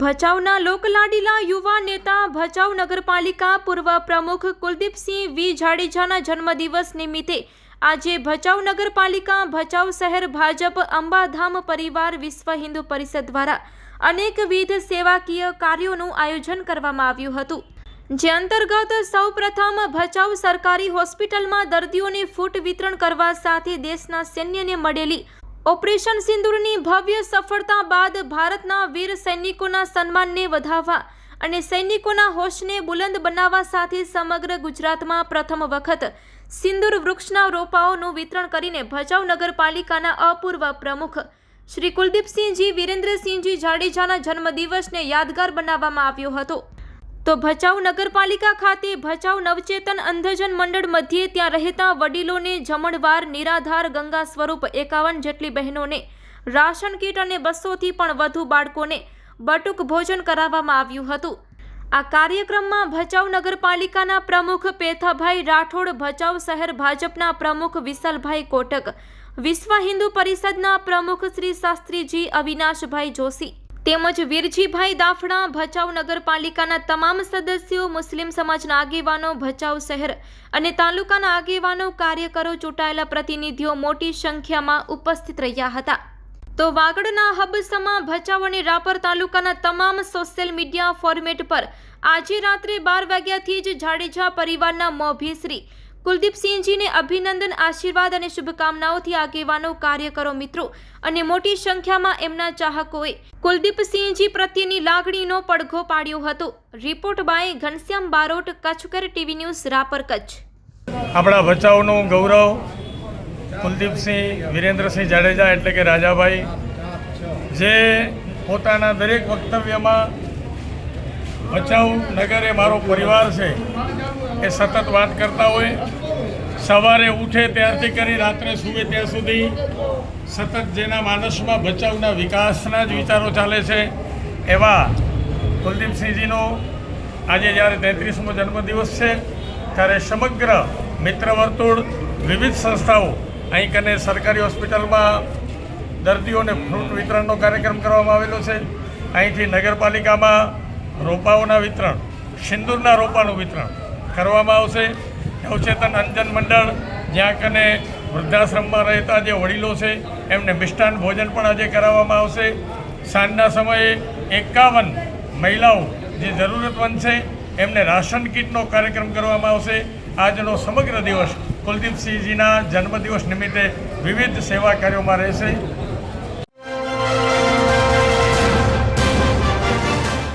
ભચાઉના લોકલાડીલા યુવા નેતા ભચાઉ નગરપાલિકા પૂર્વ પ્રમુખ કુલદીપસિંહ વી જાડેજાના જન્મદિવસ નિમિત્તે આજે ભચાઉ નગરપાલિકા, ભચાઉ શહેર ભાજપ, અંબાધામ પરિવાર વિશ્વ હિન્દુ પરિષદ દ્વારા અનેકવિધ સેવાકીય કાર્યોનું આયોજન કરવામાં આવ્યું હતું. જે અંતર્ગત સૌપ્રથમ ભચાઉ સરકારી હોસ્પિટલમાં દર્દીઓને ફૂટ વિતરણ કરવા સાથે દેશના સૈન્યને મળેલી ઓપરેશન સિંદૂરની ભવ્ય સફળતા બાદ ભારતના વીર સૈનિકોના સન્માનને વધાવવા અને સૈનિકોના હોશને બુલંદ બનાવવા સાથે સમગ્ર ગુજરાતમાં પ્રથમ વખત સિંદૂર વૃક્ષના રોપાઓનું વિતરણ કરીને ભચાઉ નગરપાલિકાના અપૂર્વ પ્રમુખ શ્રી કુલદીપસિંહજી, વિરેન્દ્રસિંહજી જાડેજાના જન્મદિવસને યાદગાર બનાવવામાં આવ્યો હતો. તો ભચાઉ નગરપાલિકા ખાતે ભચાઉ નવચેતન અંધજન મંડળ મધ્યે ત્યાં રહેતા વડીલોને જમણવાર નિરાધાર ગંગા સ્વરૂપ એકાવન જેટલી બહેનોને રાશન કીટ અને બસોથી પણ વધુ બાળકોને બટુક ભોજન કરાવવામાં આવ્યું હતું. આ કાર્યક્રમમાં ભચાઉ નગરપાલિકાના પ્રમુખ પેથાભાઈ રાઠોડ, ભચાઉ શહેર ભાજપના પ્રમુખ વિશાલભાઈ કોટક, વિશ્વ હિન્દુ પરિષદના પ્રમુખ શ્રી શાસ્ત્રીજી અવિનાશભાઈ જોશી તેમજ વીરજીભાઈ દાફડા ભચાઉ નગરપાલિકાના તમામ સદસ્યો, મુસ્લિમ સમાજના આગેવાનો, ભચાઉ શહેર અને તાલુકાના આગેવાનો, કાર્યકરો ચૂંટાયેલા પ્રતિનિધિઓ મોટી સંખ્યામાં ઉપસ્થિત રહ્યા હતા. તો વાગડના હબસમાં ભચાઉ અને રાપર તાલુકાના તમામ સોશિયલ મીડિયા ફોર્મેટ પર આજે રાત્રે બાર વાગ્યાથી જ જાડેજા પરિવારના મોભી શ્રી કુલદીપસિંહજીને અભિનંદન, આશીર્વાદ અને શુભકામનાઓથી આગેવાનો, કાર્યકરો, મિત્રો અને મોટી સંખ્યામાં એમના ચાહકોએ કુલદીપસિંહજી પ્રત્યેની લાગણીનો પડઘો પાડ્યો હતો. Report by Ghanshyam Barot, Kutchkar TV news, Rapar, Kutch. આપણા ભચાઉનું ગૌરવ કુલદીપસિંહ વિરેન્દ્રસિંહ જાડેજા એટલે કે રાજાભાઈ, જે પોતાના દરેક વક્તવ્યમાં ભચાઉ નગર એ મારો પરિવાર છે. એ સતત વાત કરતા હોય, સવારે ઉઠે ત્યારથી કરી રાત્રે સૂવે ત્યાં સુધી. સતત જેના માનસમાં ભચાઉના વિકાસના જ વિચારો ચાલે છે. એવા કુલદીપસિંહજીનો આજે જ્યારે તેત્રીસમો જન્મદિવસ છે, ત્યારે સમગ્ર મિત્ર વર્તુળ વિવિધ સંસ્થાઓ અહીં કને સરકારી હોસ્પિટલમાં દર્દીઓને ફ્રૂટ વિતરણનો કાર્યક્રમ કરવામાં આવેલો છે. અહીંથી નગરપાલિકામાં રોપાઓના વિતરણ, સિંદૂરના રોપાનું વિતરણ કરવામાં આવશે. નવચેતન અંજન મંડળ જ્યાં કને વૃદ્ધાશ્રમમાં રહેતા જે વડીલો છે, એમને મિષ્ટાન ભોજન પણ આજે કરાવવામાં આવશે. સાંજના સમયે એકાવન મહિલાઓ જે જરૂરતમંદ છે, એમને રાશન કીટનો કાર્યક્રમ કરવામાં આવશે. આજનો સમગ્ર દિવસ કુલદીપસિંહજીના જન્મદિવસ નિમિત્તે વિવિધ સેવા કાર્યોમાં રહેશે.